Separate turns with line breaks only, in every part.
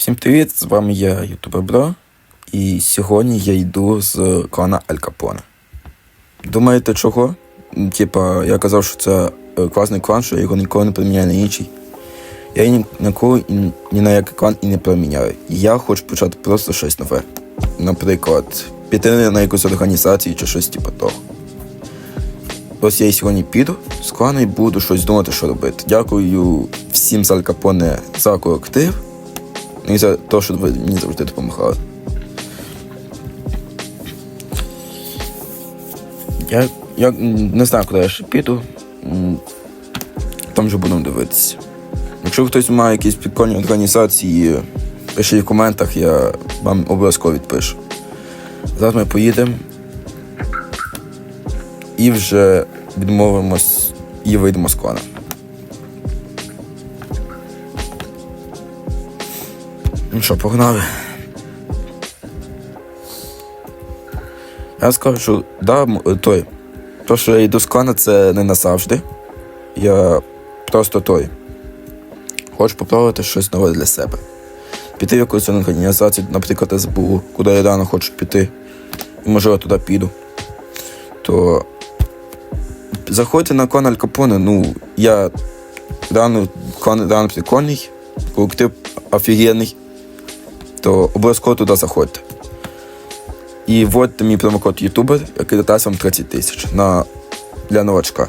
Всім привіт, з вами я, Ютубер Бро, і сьогодні я йду з клана Аль Капоне. Думаєте, чого? Типа, я казав, що це е, класний клан, що я його ніколи не поміняю на інший. Я ні, ніколи і ні на який клан і не поміняю. Я хочу почати просто щось нове. Наприклад, піти на якусь організацію чи щось типу того. Ось я і сьогодні піду з клану і буду щось думати, що робити. Дякую всім з Аль Капоне за колектив. І за те, що ви мені завжди допомагали. Я, я не знаю, куди я ще піду. Там вже будемо дивитися. Якщо хтось має якісь прикольні організації, пишіть в коментах, я вам обов'язково відпишу. Зараз ми поїдемо і вже відмовимось і вийдемо з клана. Ну що, погнали. Я скажу, да, той. То, що я йду з клана, це не назавжди. Я просто той. Хочу попробувати щось нове для себе. Піти в якусь організацію, наприклад, СБУ, куди я рано хочу піти. І можливо туди піду. То заходьте на клан Аль Капоне, ну, я рано, клан рано прикольний, колектив офігенний то обов'язково туди заходьте. І вводьте мій промокод ютубер, який дасть вам 30 тисяч на, для новачка.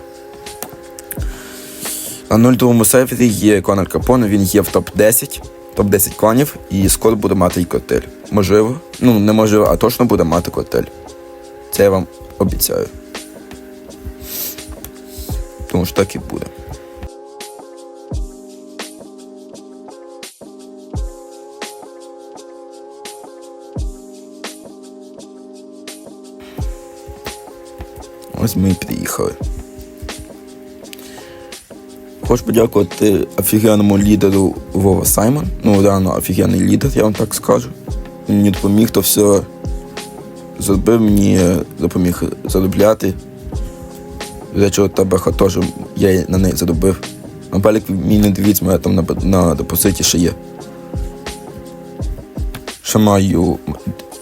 На 02 сервері є клан Аль Капоне, він є в топ-10, топ-10 кланів, і скоро буде мати і котель. Можливо, ну не можливо, а точно буде мати котель. Це я вам обіцяю. Тому що так і буде. Ось ми і приїхали. Хочу подякувати офігенному лідеру Вова Саймон. Ну, реально офігенний лідер, я вам так скажу. Він мені допоміг то все зробив, мені допоміг заробляти. Речі, от табаха теж я на неї заробив. На балік мій не дивіться, мене там на, на депозиті ще є. Ще маю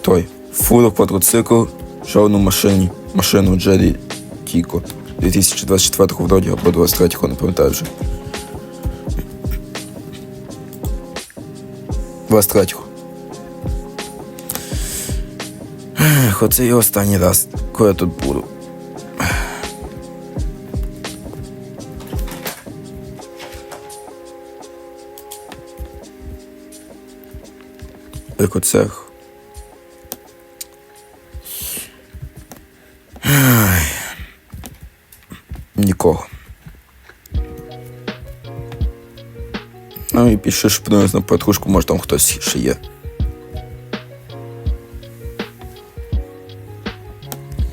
той фуру квадроцикл, ще одну машині, машину Джері Тіко 2024 вроді або 23-го, не пам'ятаю вже. 23-го. Ех, Оце і останній раз, коли я тут буду. Як Ну і пішли шпинусь на петрушку, може там хтось ще є.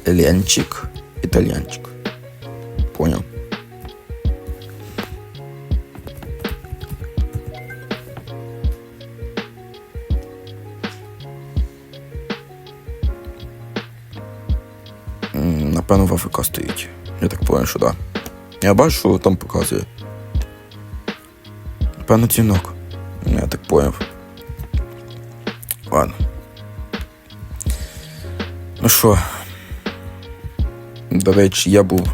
Італіанчик. Італіанчик. Поняв. Напевно, в АФК стоїть. Я так понял, що да. Я бачу, що там показує. Дзвінок. Я так поняв. Ладно. Ну що? До речі, я був.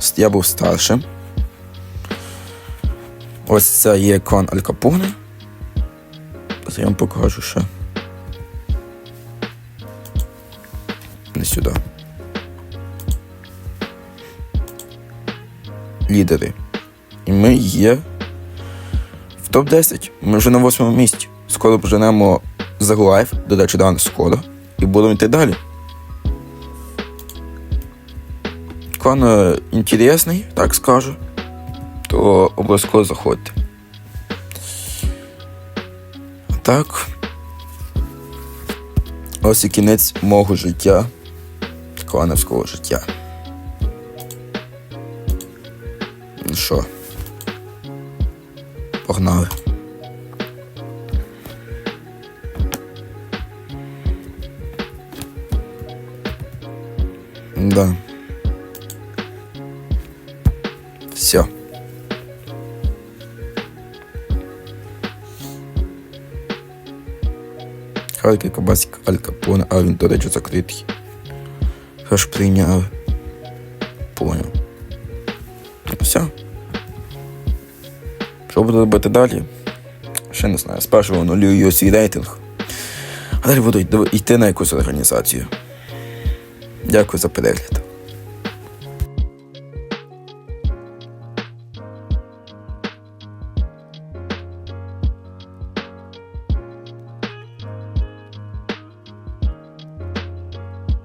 С- Я був старшим. Ось це є клан Аль. Зараз я вам покажу ще. Не сюди. Лідери. І ми є в топ-10. Ми вже на восьмому місці. Скоро поженемо Life, до речі, да, скоро. І будемо йти далі. Клан е, інтересний, так скажу. То обов'язково заходьте. Так. Ось і кінець мого життя. Клановського життя. Що? Погнали. Да. Все. Харки Кабасік Аль Капоне, а він, до речі, закритий. Аж прийняв. Поняв. Все. Що буду робити далі? Ще не знаю. Спершу анулюю свій рейтинг. А далі буду йти- на якусь організацію. Дякую за перегляд.